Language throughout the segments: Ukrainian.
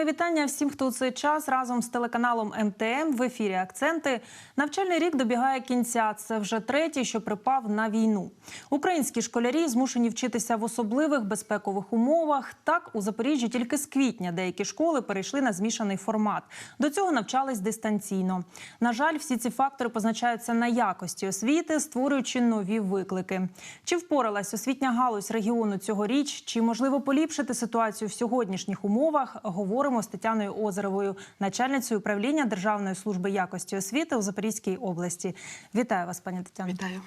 Мої вітання всім, хто у цей час разом з телеканалом МТМ в ефірі Акценти. Навчальний рік добігає кінця. Це вже третій, що припав на війну. Українські школярі змушені вчитися в особливих безпекових умовах. Так у Запоріжжі тільки з квітня деякі школи перейшли на змішаний формат. До цього навчались дистанційно. На жаль, всі ці фактори позначаються на якості освіти, створюючи нові виклики. Чи впоралась освітня галузь регіону цьогоріч? Чи можливо поліпшити ситуацію в сьогоднішніх умовах? Говоримо з Тетяною Озеровою, начальницею управління Державної служби якості освіти у Запорізькій області. Вітаю вас, пані Тетяно. Вітаю.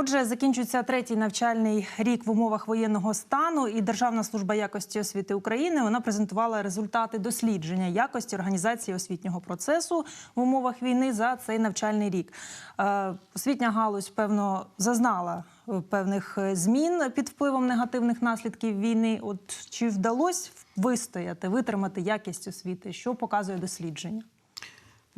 Отже, закінчується третій навчальний рік в умовах воєнного стану, і Державна служба якості освіти України вона презентувала результати дослідження якості організації освітнього процесу в умовах війни за цей навчальний рік. Е, Освітня галузь, певно, зазнала е, певних е, змін під впливом негативних наслідків війни. От чи вдалося вистояти, витримати якість освіти? Що показує дослідження?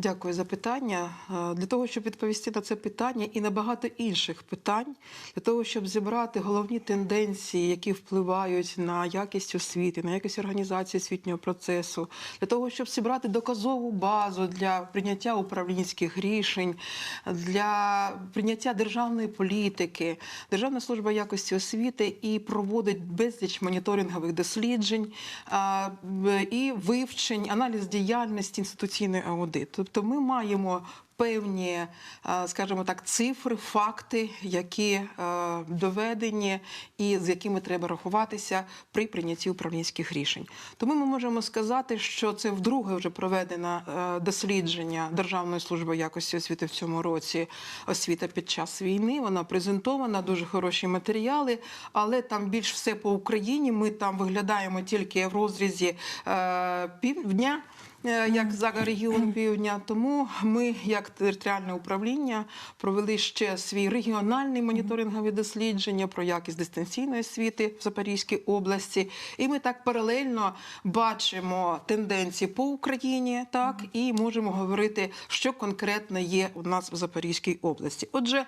Дякую за питання. Е, Для того, щоб відповісти на це питання і на багато інших питань, для того, щоб зібрати головні тенденції, які впливають на якість освіти, на якість організації освітнього процесу, для того, щоб зібрати доказову базу для прийняття управлінських рішень, для прийняття державної політики, Державна служба якості освіти і проводить безліч моніторингових досліджень і вивчень, аналіз діяльності інституційний аудит. Тобто ми маємо певні, а, скажімо так, цифри, факти, які е, доведені і з якими треба рахуватися при прийнятті управлінських рішень. Тому ми можемо сказати, що це вдруге вже проведено е, дослідження Державної служби якості освіти в цьому році освіта під час війни. Вона презентована, дуже хороші матеріали, але там більш все по Україні. Ми там виглядаємо тільки в розрізі е, півдня. Е, Як за регіон півдня, тому ми, як територіальне управління, провели ще свій регіональний моніторингові дослідження про якість дистанційної освіти в Запорізькій області. І ми так паралельно бачимо тенденції по Україні, так і можемо говорити, що конкретно є у нас в Запорізькій області. Отже,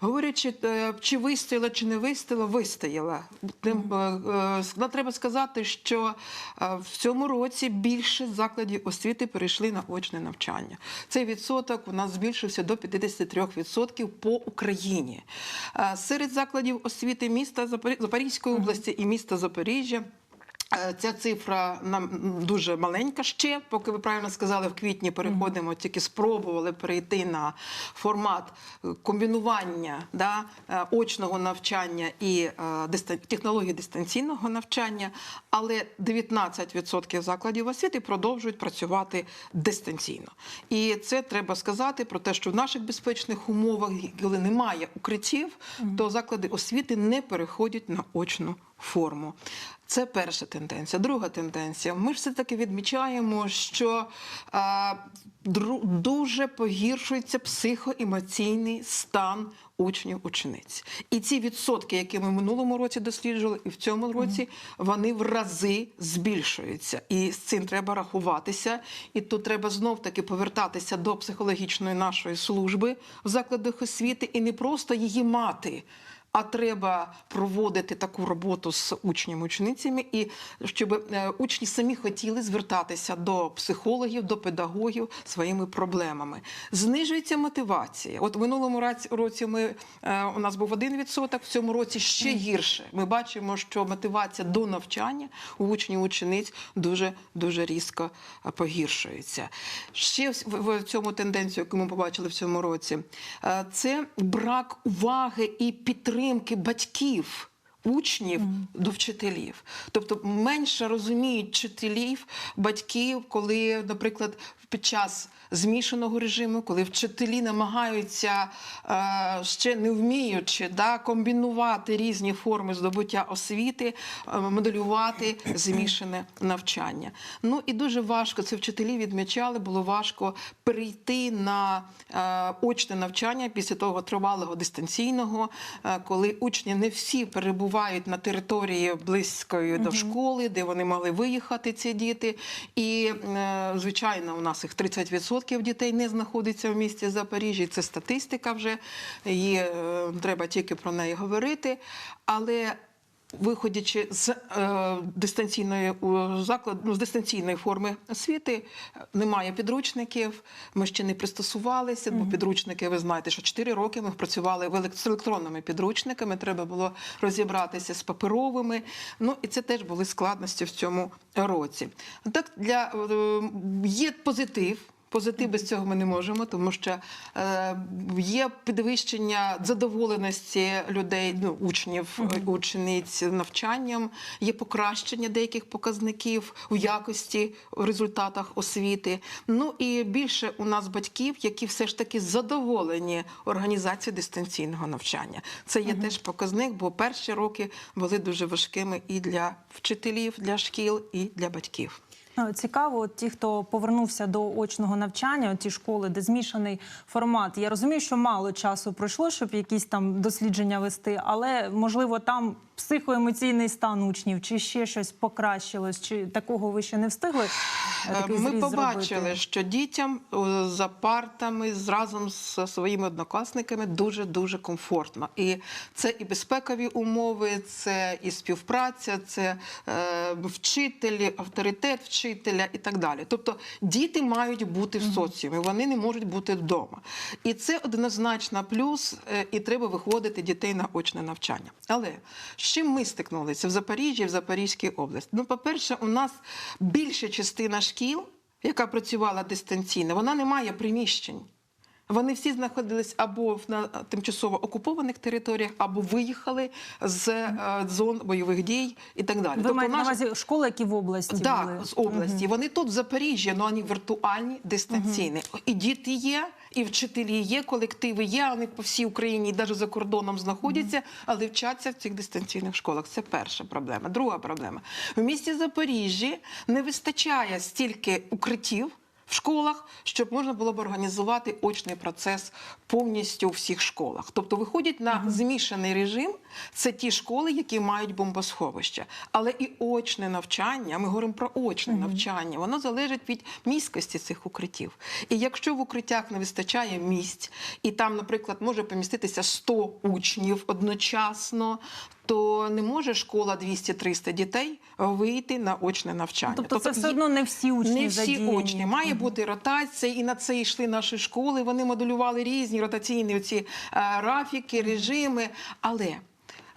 говорячи, е, чи вистояла, чи не вистояла, вистояла. Тим, е, Треба сказати, що в цьому році більше закладів освіти перейшли на очне навчання. Цей відсоток у нас збільшився до 53% по Україні. Е, Серед закладів освіти міста Запорі- Запорізької області і міста Запоріжжя. Е, Ця цифра нам дуже маленька ще, поки ви правильно сказали, в квітні переходимо, тільки спробували перейти на формат е, комбінування да, е, очного навчання і дистан- технології дистанційного навчання, але 19% закладів освіти продовжують працювати дистанційно. І це треба сказати про те, що в наших безпечних умовах, коли немає укриттів, то заклади освіти не переходять на очну форму. Це перша тенденція. Друга тенденція. Ми ж все-таки відмічаємо, що а, дуже погіршується психоемоційний стан учнів учениць. І ці відсотки, які ми в минулому році досліджували, і в цьому році вони в рази збільшуються. І з цим треба рахуватися. І тут треба знов таки повертатися до психологічної нашої служби в закладах освіти і не просто її мати. А треба проводити таку роботу з учнями ученицями, і щоб е, учні самі хотіли звертатися до психологів, до педагогів своїми проблемами. Знижується мотивація. От в минулому році ми е, у нас був один відсоток, в цьому році ще гірше. Ми бачимо, що мотивація до навчання у учнів учениць дуже дуже різко е, погіршується. Ще в, цьому тенденцію, яку ми побачили в цьому році, це брак уваги і підтримки батьків. Учнів до вчителів, тобто менше розуміють вчителів, батьків, коли, наприклад, під час змішаного режиму, коли вчителі намагаються е, ще не вміючи да, комбінувати різні форми здобуття освіти, е, моделювати змішане навчання. Ну і дуже важко це вчителі відмічали, було важко перейти на е, очне навчання після того тривалого дистанційного, коли учні не всі перебувають на території близької до школи, де вони могли виїхати, ці діти. І, звичайно, у нас їх 30% дітей не знаходиться в місті Запоріжжя. Це статистика вже, її е, треба тільки про неї говорити. Але Виходячи з е, дистанційної у, заклад, ну, з дистанційної форми освіти, немає підручників. Ми ще не пристосувалися, бо підручники, ви знаєте, що 4 роки ми працювали з електронними підручниками. Треба було розібратися з паперовими. Ну і це теж були складності в цьому році. Так для е, є позитив. Позитив без цього ми не можемо, тому що е, є підвищення задоволеності людей, ну учнів, учениць навчанням, є покращення деяких показників у якості, у результатах освіти. Ну і більше у нас батьків, які все ж таки задоволені організацією дистанційного навчання. Це є теж показник, бо перші роки були дуже важкими і для вчителів, для шкіл, і для батьків. Ну, Цікаво, от ті, хто повернувся до очного навчання, от ті школи, де змішаний формат. Я розумію, що мало часу пройшло, щоб якісь там дослідження вести, але можливо там психоемоційний стан учнів, чи ще щось покращилось, чи такого ви ще не встигли? е, такий Ми побачили, зробити? що дітям за партами разом з своїми однокласниками дуже дуже комфортно. І це і безпекові умови, це і співпраця, це е, вчителі, авторитет вчителя і так далі. Тобто діти мають бути в соціумі, вони не можуть бути вдома. І це однозначно плюс, е, і треба виходити дітей на очне навчання. Але чим ми стикнулися в Запоріжжі, в Запорізькій області? Ну, по-перше, у нас більша частина шкіл, яка працювала дистанційно, вона не має приміщень. Вони всі знаходились або в- на тимчасово окупованих територіях, або виїхали з е, зон бойових дій і так далі. Ви маєте на увазі школи, які в області були? так, з області. Вони тут в Запоріжжі, але вони віртуальні, дистанційні. І діти є, і вчителі є, колективи є. Вони по всій Україні і навіть за кордоном знаходяться, але вчаться в цих дистанційних школах. Це перша проблема. Друга проблема в місті Запоріжжі не вистачає стільки укриттів. В школах, щоб можна було б організувати очний процес повністю у всіх школах. Тобто виходять на змішаний режим. Це ті школи, які мають бомбосховища. Але і очне навчання, ми говоримо про очне навчання, воно залежить від міськості цих укриттів. І якщо в укриттях не вистачає місць, і там, наприклад, може поміститися 100 учнів одночасно, то не може школа 200-300 дітей вийти на очне навчання. Тобто це все одно не всі учні не всі задіяні. учні. Має бути ротація, і на це йшли наші школи. Вони моделювали різні ротаційні ці е, графіки, режими. Але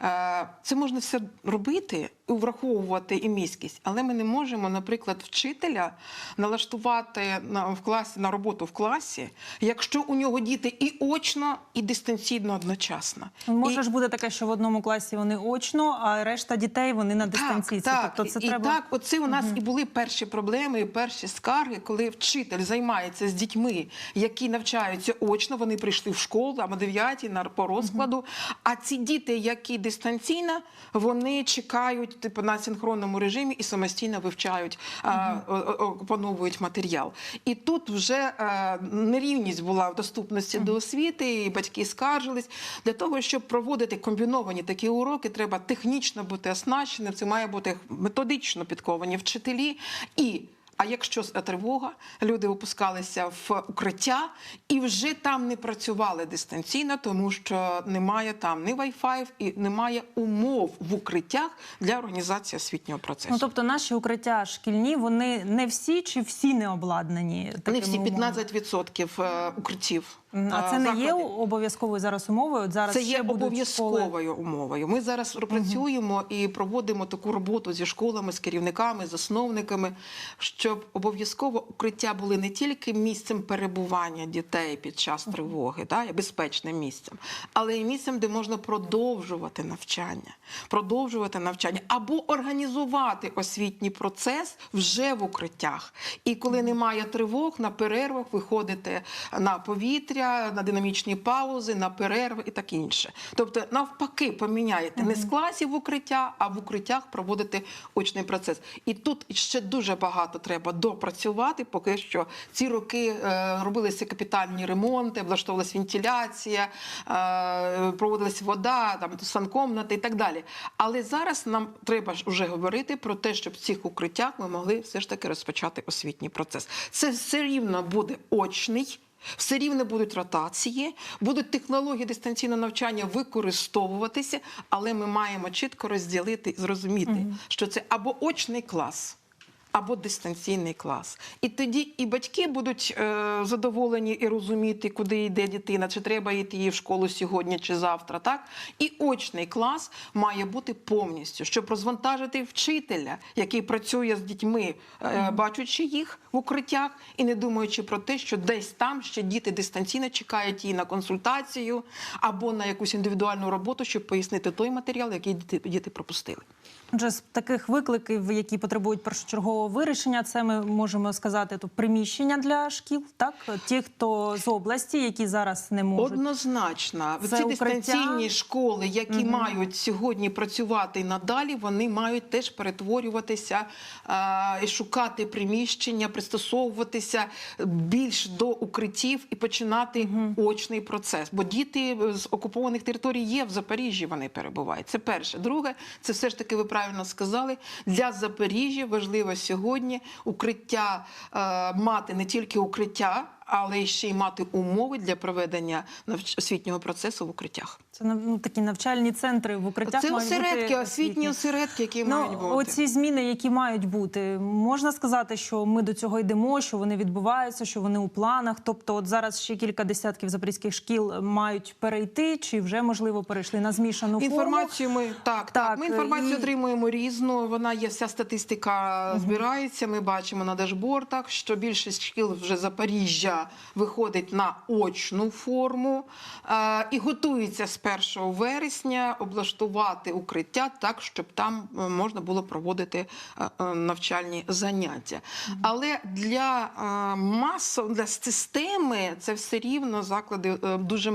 е, це можна все робити, враховувати і міськість, але ми не можемо, наприклад, вчителя налаштувати на в класі на роботу в класі, якщо у нього діти і очно, і дистанційно одночасно. Може І- ж бути таке, що в одному класі вони очно, а решта дітей вони на дистанційці. Так, так. Тобто це і, треба так, оце у нас і були перші проблеми, і перші скарги, коли вчитель займається з дітьми, які навчаються очно, вони прийшли в школу або 9 на по розкладу. А ці діти, які дистанційно, вони чекають типу на синхронному режимі і самостійно вивчають, о- опановують матеріал. І тут вже е, нерівність була в доступності до освіти, і батьки скаржились. Для того, щоб проводити комбіновані такі уроки, треба технічно бути оснащеним. Це має бути методично підковані вчителі і. А якщо тривога, люди опускалися в укриття і вже там не працювали дистанційно, тому що немає там ні Wi-Fi і немає умов в укриттях для організації освітнього процесу. Ну тобто наші укриття шкільні, вони не всі чи всі не обладнані? не всі умовами? 15% е, укриттів. А це не є обов'язковою зараз умовою? От зараз Це ще є обов'язковою умовою. Ми зараз працюємо і проводимо таку роботу зі школами, з керівниками, засновниками, щоб обов'язково укриття були не тільки місцем перебування дітей під час тривоги, да, безпечним місцем, але й місцем, де можна продовжувати навчання, продовжувати навчання або організувати освітній процес вже в укриттях. І коли немає тривог, на перервах виходите на повітря, на динамічні паузи, на перерви і так інше. Тобто, навпаки, поміняєте не з класів в укриття, а в укриттях проводити очний процес. І тут ще дуже багато треба допрацювати, поки що ці роки е, робилися капітальні ремонти, влаштовувалася вентиляція, е, проводилася вода, там санкомнати і так далі. Але зараз нам треба ж вже говорити про те, щоб в цих укриттях ми могли все ж таки розпочати освітній процес. Це все рівно буде очний. Все рівно будуть ротації, будуть технології дистанційного навчання використовуватися, але ми маємо чітко розділити і зрозуміти, що це або очний клас. Або дистанційний клас, і тоді і батьки будуть е, задоволені і розуміти, куди йде дитина, чи треба йти їй в школу сьогодні чи завтра. Так і очний клас має бути повністю, щоб розвантажити вчителя, який працює з дітьми, е, бачачи їх в укриттях і не думаючи про те, що десь там ще діти дистанційно чекають її на консультацію або на якусь індивідуальну роботу, щоб пояснити той матеріал, який діти пропустили. Отже, з таких викликів, які потребують першочергового вирішення, це ми можемо сказати то приміщення для шкіл, так ті, хто з області, які зараз не можуть. Однозначно, Це ці укриття? дистанційні школи, які мають сьогодні працювати і надалі, вони мають теж перетворюватися а, і шукати приміщення, пристосовуватися більш до укриттів і починати очний процес. Бо діти з окупованих територій є в Запоріжжі. Вони перебувають. Це перше. Друге, це все ж таки ви правильно сказали. Для Запоріжжя важливо сьогодні укриття е, мати не тільки укриття. Але ще й мати умови для проведення освітнього процесу в укриттях. Це ну, такі навчальні центри в укриттях. Це мають бути освітні осередки, які мають Ну, бути. оці зміни, які мають бути, можна сказати, що ми до цього йдемо, що вони відбуваються, що вони у планах. Тобто, от зараз ще кілька десятків запорізьких шкіл мають перейти, чи вже можливо перейшли на змішану форму. Інформацію ми так, так, Так, Ми інформацію і- отримуємо різну. Вона є, вся статистика збирається. Ми бачимо на дашбортах, що більшість шкіл вже Запоріжжя виходить на очну форму е, і готується з 1 вересня облаштувати укриття так, щоб там е, можна було проводити е, навчальні заняття. Але для масов, для системи це все рівно заклади дуже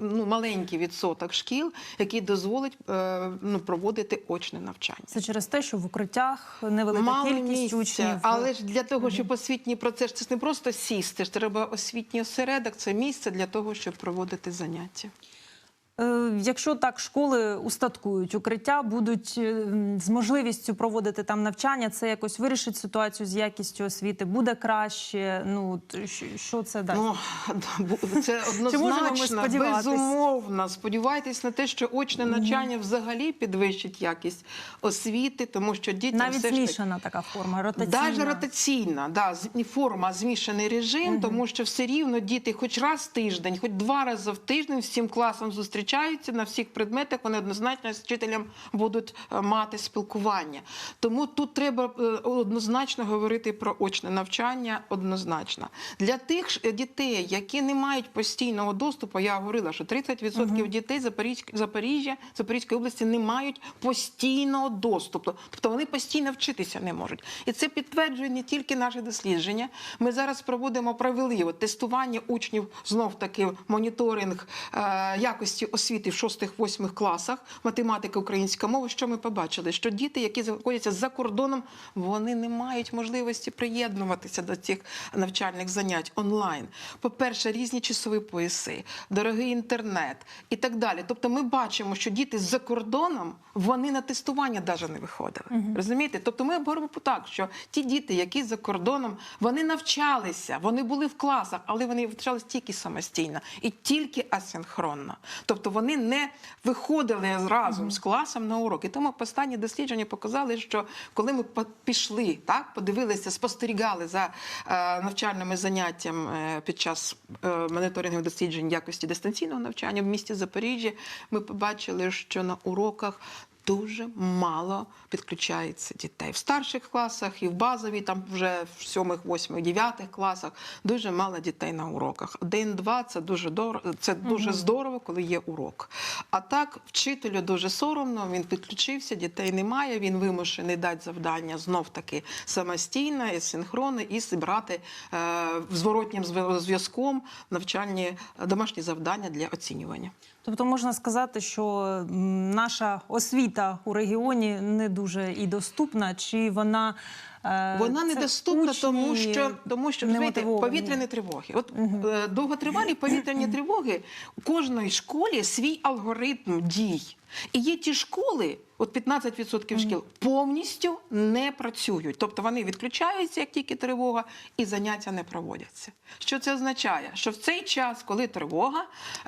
ну, маленький відсоток шкіл, який дозволить ну, проводити очне навчання. Це через те, що в укриттях невелика Мало кількість місця, учнів. але ж для того, щоб освітній процес, це ж не просто сісти, ж треба освітній осередок, це місце для того, щоб проводити заняття. Е, Якщо так школи устаткують укриття, будуть е, з можливістю проводити там навчання, це якось вирішить ситуацію з якістю освіти, буде краще. Ну що, це дасть? Ну це однозначно, безумовно. Сподівайтесь на те, що очне навчання взагалі підвищить якість освіти, тому що дітям Навіть все змішана така форма, ротаційна. Даже ротаційна, да, форма, змішаний режим, тому що все рівно діти хоч раз в тиждень, хоч два рази в тиждень всім класом зустрічаються на всіх предметах, вони однозначно з вчителем будуть е, мати спілкування. Тому тут треба е, однозначно говорити про очне навчання, однозначно. Для тих е, дітей, які не мають постійного доступу, я говорила, що 30% дітей Запорізьк- Запоріжжя, Запорізької області не мають постійного доступу. Тобто вони постійно вчитися не можуть. І це підтверджує не тільки наше дослідження. Ми зараз проводимо провели тестування учнів, знов таки моніторинг якості освіти в 6-8 класах, математика, українська мова. Що ми побачили? Що діти, які знаходяться за кордоном, вони не мають можливості приєднуватися до цих навчальних занять онлайн. По-перше, різні часові пояси, дорогий інтернет і так далі. Тобто, ми бачимо, що діти за кордоном вони на тестування навіть не виходили. Розумієте? Тобто, ми говоримо так, що ті діти, які за кордоном, вони навчалися, вони були в класах, але вони навчалися тільки самостійно і тільки асинхронно. Тобто вони не виходили разом з класом на уроки. Тому останні дослідження показали, що коли ми пішли, так подивилися, спостерігали за е, навчальними заняттями е, під час е, моніторингу досліджень якості дистанційного навчання в місті Запоріжжя, ми побачили, що на уроках дуже мало підключається дітей. В старших класах і в базовій, там вже в сьомих, восьмих, дев'ятих класах дуже мало дітей на уроках. Один-два це дуже дорого, це дуже здорово, коли є урок. А так, вчителю дуже соромно, він підключився, дітей немає, він вимушений дати завдання знов таки самостійно і синхронно і зібрати е, зворотнім зв'язком навчальні домашні завдання для оцінювання. Тобто можна сказати, що наша освіта у регіоні не дуже і доступна, чи вона Е, Вона недоступна, тому що тому що знаєте, повітряні тривоги. От е, довготривалі повітряні тривоги у кожної школі свій алгоритм дій. І є ті школи, от 15% шкіл, повністю не працюють. Тобто вони відключаються, як тільки тривога, і заняття не проводяться. Що це означає? Що в цей час, коли тривога,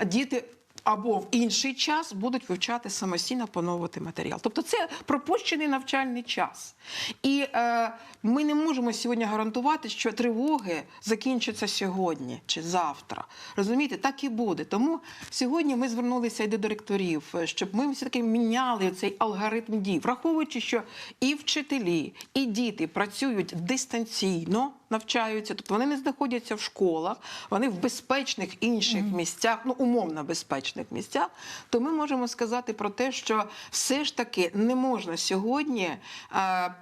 діти або в інший час будуть вивчати самостійно поновувати матеріал. Тобто це пропущений навчальний час. І е, ми не можемо сьогодні гарантувати, що тривоги закінчаться сьогодні чи завтра. Розумієте, так і буде. Тому сьогодні ми звернулися і до директорів, е, щоб ми все-таки міняли цей алгоритм дій, враховуючи, що і вчителі, і діти працюють дистанційно. Навчаються, тобто вони не знаходяться в школах, вони в безпечних інших місцях, ну умовно безпечних місцях. То ми можемо сказати про те, що все ж таки не можна сьогодні е,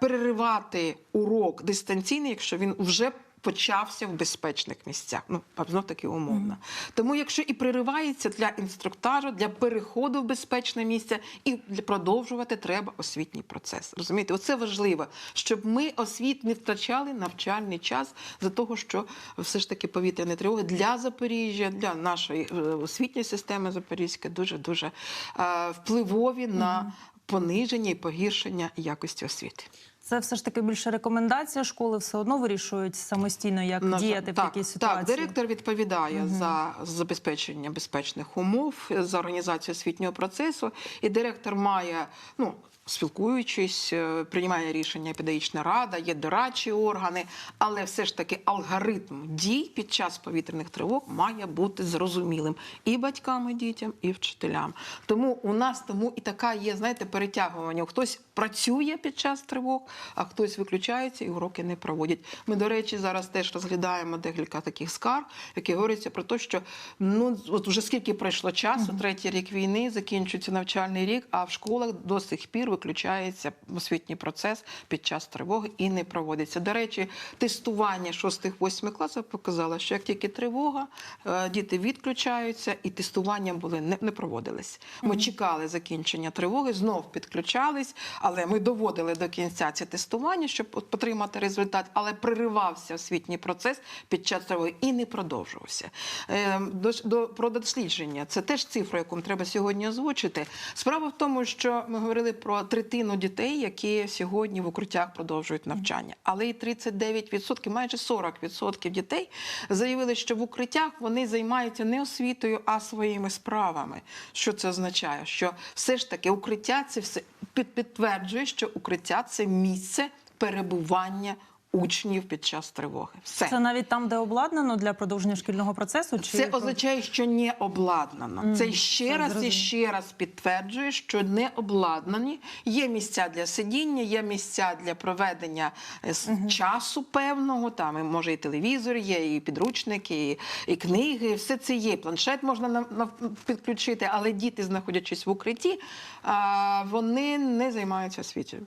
переривати урок дистанційний, якщо він вже почався в безпечних місцях. Ну, знов таки умовно. Тому, якщо і приривається для інструктажу, для переходу в безпечне місце, і продовжувати треба освітній процес. Розумієте, оце важливо, щоб ми освіт не втрачали навчальний час за того, що все ж таки повітряні тривоги для Запоріжжя, для нашої е, освітньої системи Запорізької дуже дуже е, впливові на пониження і погіршення якості освіти. Це все ж таки більше рекомендація. Школи все одно вирішують самостійно, як На діяти діяти в так, такій ситуації. Так, директор відповідає за забезпечення безпечних умов, за організацію освітнього процесу, і директор має, ну. Спілкуючись, е, приймає рішення педагогічна рада, є дорадчі органи, але все ж таки алгоритм дій під час повітряних тривог має бути зрозумілим і батькам, і дітям, і вчителям. Тому у нас тому і така є, знаєте, перетягування. Хтось працює під час тривог, а хтось виключається і уроки не проводять. Ми, до речі, зараз теж розглядаємо декілька таких скарг, які говоряться про те, що ну от вже скільки пройшло часу, третій рік війни, закінчується навчальний рік, а в школах до сих пір виключається освітній процес під час тривоги і не проводиться. До речі, тестування 6-8 класів показало, що як тільки тривога, е, діти відключаються, і тестування були не, не проводились. Ми чекали закінчення тривоги, знов підключались, але ми доводили до кінця ці тестування, щоб отримати результат, але приривався освітній процес під час тривоги і не продовжувався. Е, до, до, про дослідження це теж цифра, яку треба сьогодні озвучити. Справа в тому, що ми говорили про третину дітей, які сьогодні в укриттях продовжують навчання, але і 39%, майже 40% дітей заявили, що в укриттях вони займаються не освітою, а своїми справами. Що це означає? Що все ж таки укриття це все підтверджує, що укриття це місце перебування учнів під час тривоги. Все. Це навіть там, де обладнано для продовження шкільного процесу, чи Це означає, що не обладнано. Це ще це раз і ще раз підтверджує, що не обладнані. Є місця для сидіння, є місця для проведення е, с- часу певного. Там і, може і телевізор є, і підручники, і, і книги. Все це є. Планшет можна на, на- підключити, але діти, знаходячись в укритті, а, вони не займаються освітою.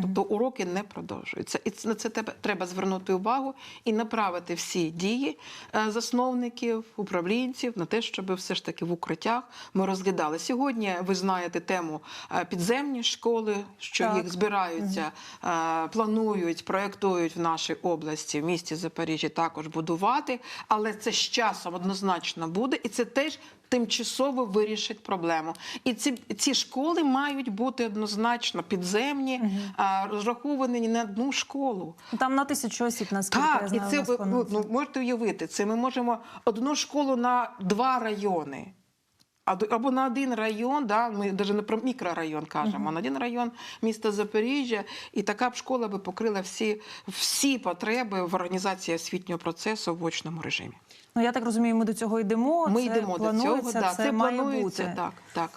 Тобто уроки не продовжуються, і на це треба звернути увагу і направити всі дії е, засновників, управлінців на те, щоб все ж таки в укриттях ми розглядали. Сьогодні ви знаєте тему е, підземні школи, що Так. їх збираються, е, планують, проєктують в нашій області, в місті Запоріжжя також будувати, але це з часом однозначно буде, і це теж тимчасово вирішить проблему. І ці, ці школи мають бути однозначно підземні, а, розраховані не на одну школу. там на тисячу осіб, наскільки я Так, і це ви ну, можете уявити. Це ми можемо одну школу на два райони. Або на один район, да, ми навіть не про мікрорайон кажемо, а на один район міста Запоріжжя, і така б школа би покрила всі, всі потреби в організації освітнього процесу в очному режимі. Ну я так розумію, ми до цього йдемо. Ми це йдемо до цього, да, це, це, має планується. бути. Так, так.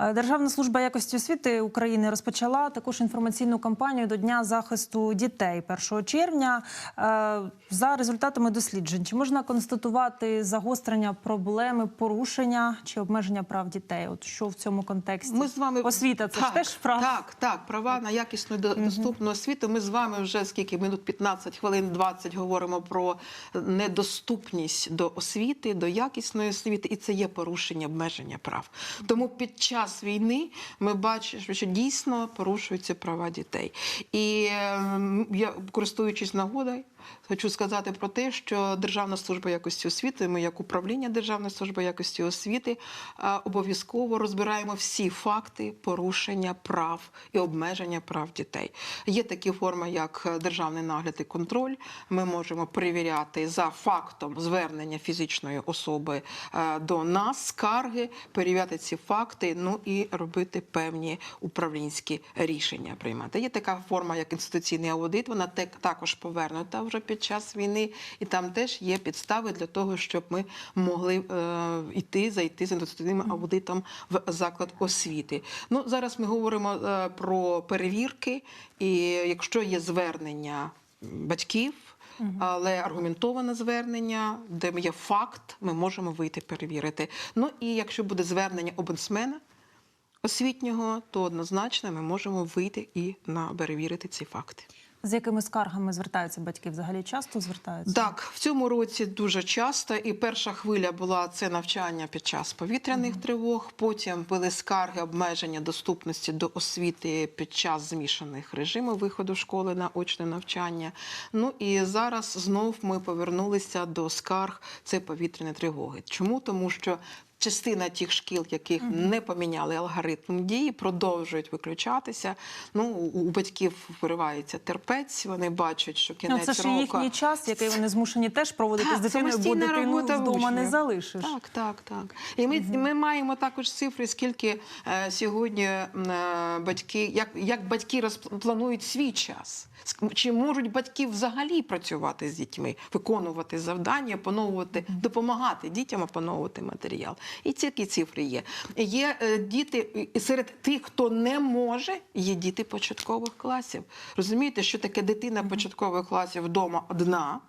Е, Державна служба якості освіти України розпочала також інформаційну кампанію до Дня захисту дітей 1 червня. Е, За результатами досліджень, чи можна констатувати загострення проблеми порушення чи обмеження прав дітей? От що в цьому контексті? Ми з вами освіта, це так, ж теж права. Так, так, права на якісну доступну освіту. Ми з вами вже скільки минут 15 хвилин 20 говоримо про недоступність до освіти, до якісної освіти, і це є порушення обмеження прав. Тому під час час війни ми бачимо, що дійсно порушуються права дітей. І ем, я, користуючись нагодою, хочу сказати про те, що Державна служба якості освіти, ми як управління Державної служби якості освіти обов'язково розбираємо всі факти порушення прав і обмеження прав дітей. Є такі форми, як державний нагляд і контроль. Ми можемо перевіряти за фактом звернення фізичної особи до нас, скарги, перевіряти ці факти, ну і робити певні управлінські рішення приймати. Є така форма, як інституційний аудит. Вона також повернута вже під час війни, і там теж є підстави для того, щоб ми могли е, йти, зайти з інституційним аудитом в заклад освіти. Ну зараз ми говоримо е, про перевірки, і якщо є звернення батьків. Але аргументоване звернення, де є факт, ми можемо вийти перевірити. Ну і якщо буде звернення омбудсмена освітнього, то однозначно ми можемо вийти і на перевірити ці факти. З якими скаргами звертаються батьки? Взагалі часто звертаються? Так, в цьому році дуже часто. І перша хвиля була це навчання під час повітряних тривог. Потім були скарги обмеження доступності до освіти під час змішаних режимів виходу школи на очне навчання. Ну і зараз знов ми повернулися до скарг це повітряні тривоги. Чому? Тому що Частина тих шкіл, яких не поміняли алгоритм дії, продовжують виключатися. Ну у батьків виривається терпець. Вони бачать, що Ну, кінець це ж року їхній час, який вони змушені теж проводити Так, з дитиною, бо дитину вдома не залишиш. Так, так, так. І ми, ми маємо також цифри, скільки е, сьогодні е, батьки, як, як батьки розп- планують свій час. Чи можуть батьки взагалі працювати з дітьми, виконувати завдання, опановувати, допомагати дітям опановувати матеріал? І такі цифри є. Є е, діти серед тих, хто не може, є діти початкових класів. Розумієте, що таке дитина початкових класів вдома одна?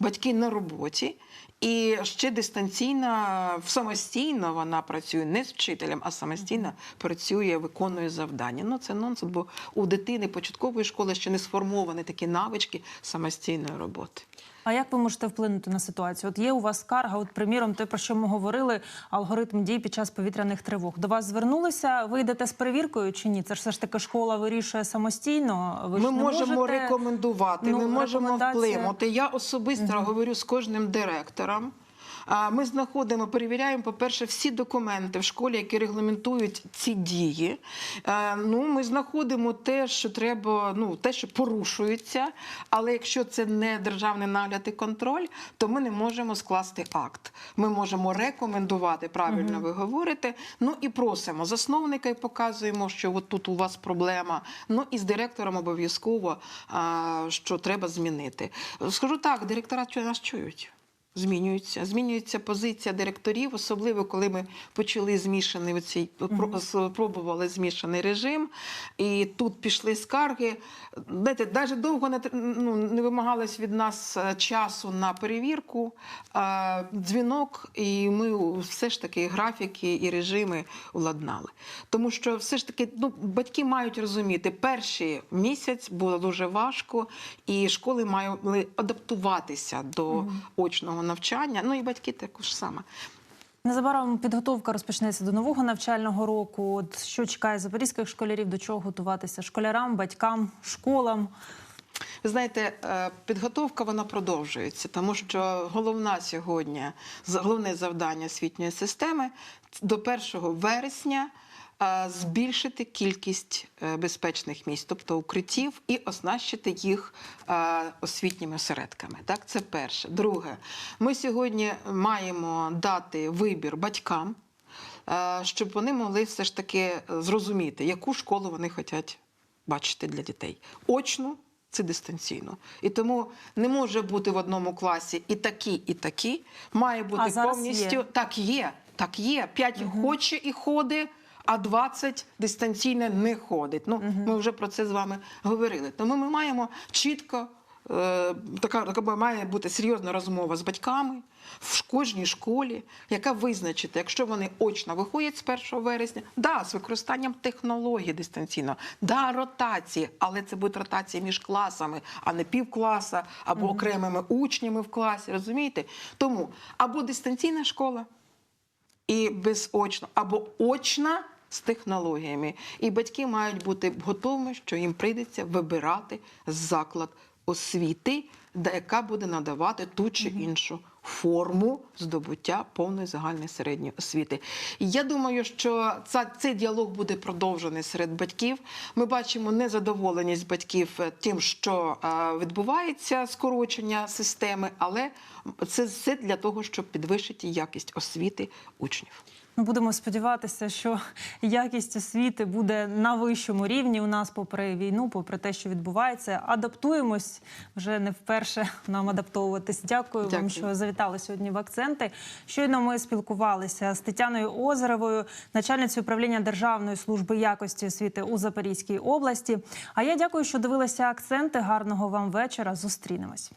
батьки на роботі, і ще дистанційно, самостійно вона працює не з вчителем, а самостійно працює, виконує завдання. Ну це нонсенс, бо у дитини початкової школи ще не сформовані такі навички самостійної роботи. А як ви можете вплинути на ситуацію? От є у вас скарга, от приміром, те, про що ми говорили, алгоритм дій під час повітряних тривог. До вас звернулися, ви йдете з перевіркою чи ні? Це ж все ж таки школа вирішує самостійно. Ви ми можемо можете... рекомендувати, Ну, ми можемо рекомендація- вплинути. Я особисто говорю з кожним директором. Ми знаходимо, перевіряємо, по-перше, всі документи в школі, які регламентують ці дії. Е, Ну, ми знаходимо те, що треба, ну те, що порушується. Але якщо це не державний нагляд і контроль, то ми не можемо скласти акт. Ми можемо рекомендувати, правильно ви говорите. Ну і просимо засновника і показуємо, що от тут у вас проблема. Ну і з директором обов'язково, що треба змінити. Скажу так, директора нас чують. Змінюється, змінюється позиція директорів, особливо коли ми почали змішаний оцей про- спробували змішаний режим, і тут пішли скарги. Знаєте, навіть довго не ну, не вимагалось від нас е, часу на перевірку, а дзвінок, і ми все ж таки графіки і режими уладнали. Тому що все ж таки ну, батьки мають розуміти, перший місяць було дуже важко, і школи мали адаптуватися до очного навчання. Ну і батьки також саме. Незабаром підготовка розпочнеться до нового навчального року. От що чекає запорізьких школярів, до чого готуватися школярам, батькам, школам. Ви знаєте, е, підготовка вона продовжується, тому що головна сьогодні головне завдання освітньої системи до 1 вересня. Збільшити кількість е, безпечних місць, тобто укриттів, і оснащити їх освітніми осередками. Так, це перше. Друге, ми сьогодні маємо дати вибір батькам, е, щоб вони могли все ж таки е, зрозуміти, яку школу вони хочуть бачити для дітей. Очну це дистанційно. І тому не може бути в одному класі і такі, і такі. Має бути повністю є. так є. Так є. П'ять хоче і ходить. А 20 дистанційно не ходить. Ну ми вже про це з вами говорили. Тому ми маємо чітко е, така, така має бути серйозна розмова з батьками в кожній школі, яка визначить, якщо вони очно виходять з 1 вересня, да, з використанням технологій дистанційно, да, ротації, але це буде ротація між класами, а не півкласа або окремими учнями в класі. Розумієте? Тому або дистанційна школа і безочно, або очна з технологіями. І батьки мають бути готовими, що їм прийдеться вибирати заклад освіти, яка буде надавати ту чи іншу форму здобуття повної загальної середньої освіти. І я думаю, що ця, цей діалог буде продовжений серед батьків. Ми бачимо незадоволеність батьків е, тим, що е, відбувається скорочення системи, але це все для того, щоб підвищити якість освіти учнів. Ми будемо сподіватися, що якість освіти буде на вищому рівні у нас, попри війну, попри те, що відбувається. Адаптуємось вже не вперше нам адаптовуватись. Дякую, вам, що завітали сьогодні в акценти. Щойно ми спілкувалися з Тетяною Озеровою, начальницею управління Державної служби якості освіти у Запорізькій області. А я дякую, що дивилися акценти. Гарного вам вечора. Зустрінемось.